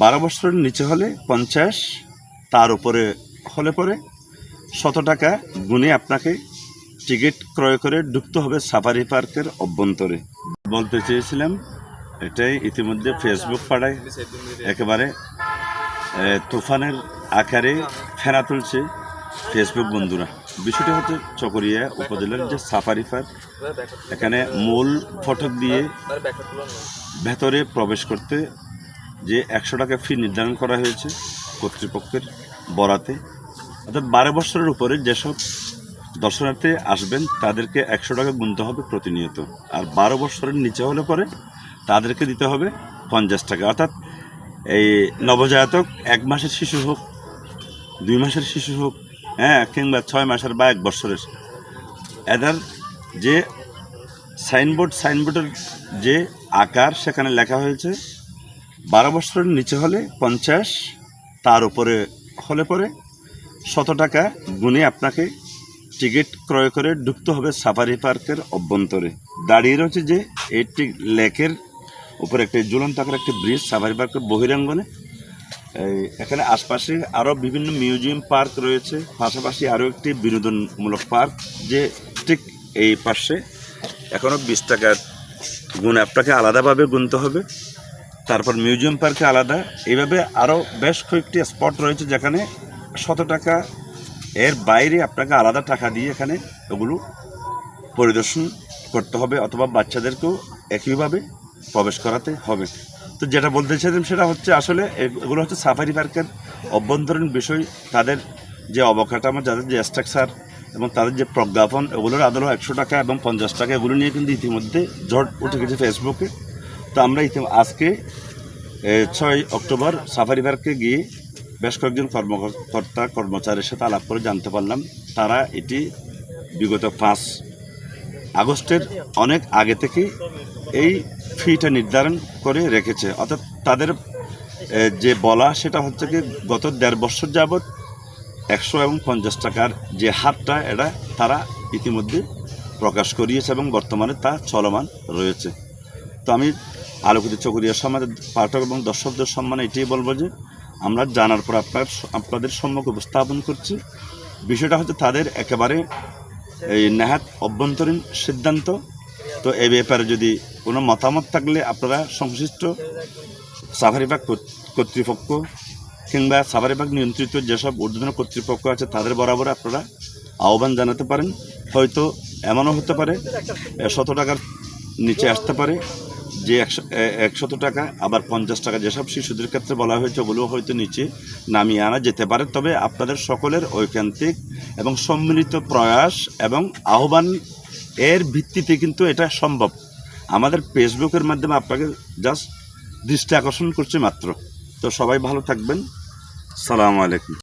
বারো বছরের নিচে হলে পঞ্চাশ, তার উপরে হলে পরে শত টাকা গুনে আপনাকে টিকিট ক্রয় করে ঢুকতে হবে সাফারি পার্কের অভ্যন্তরে। বলতে চেয়েছিলাম, এটাই ইতিমধ্যে ফেসবুক পাড়ায় একেবারে তুফানের আকারে ফেরা তুলছে ফেসবুক বন্ধুরা। বিষয়টা হচ্ছে চকরিয়া উপজেলার যে সাফারি পার্ক, এখানে মূল ফটক দিয়ে ভেতরে প্রবেশ করতে যে একশো টাকা ফি নির্ধারণ করা হয়েছে কর্তৃপক্ষের বরাতে। অর্থাৎ বারো বছরের উপরে যেসব দর্শনার্থী আসবেন, তাদেরকে একশো টাকা গুনতে হবে প্রতিনিয়ত। আর বারো বছরের নিচে হলে পরে তাদেরকে দিতে হবে পঞ্চাশ টাকা অর্থাৎ এই নবজাতক এক মাসের শিশু হোক, দুই মাসের শিশু হোক হ্যাঁ কিংবা ছয় মাসের বা এক বছরের। এদের যে সাইনবোর্ড, সাইনবোর্ডের যে আকার সেখানে লেখা হয়েছে বারো বছরের নিচে হলে পঞ্চাশ, তার উপরে হলে পরে শত টাকা গুনে আপনাকে টিকিট ক্রয় করে ঢুকতে হবে সাফারি পার্কের অভ্যন্তরে। দাঁড়িয়ে রয়েছে যে এইটি লেকের উপরে একটি ঝুলন্ত আকার একটি ব্রিজ সাফারি পার্কের বহিরাঙ্গনে। এখানে আশপাশে আরও বিভিন্ন মিউজিয়াম পার্ক রয়েছে, পাশাপাশি আরও একটি বিনোদনমূলক পার্ক যে ঠিক এই পাশে এখনও বিশ টাকার গুণ আপনাকে আলাদাভাবে গুনতে হবে। তারপর মিউজিয়াম পার্কে আলাদা। এইভাবে আরও বেশ কয়েকটি স্পট রয়েছে যেখানে শত টাকা এর বাইরে আপনাকে আলাদা টাকা দিয়ে এখানে ওগুলো পরিদর্শন করতে হবে অথবা বাচ্চাদেরকেও একইভাবে প্রবেশ করাতে হবে। তো যেটা বলতে চাইছিলাম সেটা হচ্ছে আসলে এগুলো হচ্ছে সাফারি পার্কের অভ্যন্তরীণ বিষয়। তাদের যে অবকাঠামো, যাদের যে স্ট্রাকচার এবং তাদের যে প্রজ্ঞাপন, এগুলোর আদৌ একশো টাকা এবং পঞ্চাশ টাকা এগুলো নিয়ে কিন্তু ইতিমধ্যে ঝড় উঠে গেছে ফেসবুকে তো আমরা আজকে ছয় অক্টোবর সাফারি পার্কে গিয়ে বেশ কয়েকজন কর্মকর্তা, কর্মচারীর সাথে আলাপ করে জানতে পারলাম। তারা এটি বিগত পাঁচ আগস্টের অনেক আগে থেকে এই ফিটা নির্ধারণ করে রেখেছে। অর্থাৎ তাদের যে বলা, সেটা হচ্ছে কি গত দেড় বছর যাবৎ একশো এবং পঞ্চাশ টাকার যে হারটা, এটা তারা ইতিমধ্যে প্রকাশ করিয়েছে এবং বর্তমানে তা চলমান রয়েছে। তো আমি আলোকিত চকরিয়া সমাজের পাঠক এবং দর্শকদের সম্মানে এটাই বলব যে আমরা জানার পর আপনার আপনাদের সম্মুখে উপস্থাপন করছি। বিষয়টা হচ্ছে তাদের একেবারে এই নেহাত অভ্যন্তরীণ সিদ্ধান্ত। তো এই ব্যাপারে যদি কোনো মতামত থাকলে আপনারা সংশ্লিষ্ট সাফারিবাগ কর্তৃপক্ষ কিংবা সাফারিবাগ নিয়ন্ত্রিত যেসব ঊর্ধ্বতন কর্তৃপক্ষ আছে তাদের বরাবর আপনারা আহ্বান জানাতে পারেন। হয়তো এমনও হতে পারে এ, শত টাকার নিচে আসতে পারে। যে একশো একশত টাকা, আবার পঞ্চাশ টাকা যেসব শিশুদের ক্ষেত্রে বলা হয়েছে ওগুলো হয়তো নিচে নামিয়ে আনা যেতে পারে, তবে আপনাদের সকলের ঐকান্তিক এবং সম্মিলিত প্রয়াস এবং আহ্বান এর ভিত্তিতে কিন্তু এটা সম্ভব। আমাদের ফেসবুকের মাধ্যমে আপনাকে জাস্ট দৃষ্টি আকর্ষণ করছে মাত্র। তো সবাই ভালো থাকবেন। সালামু আলাইকুম।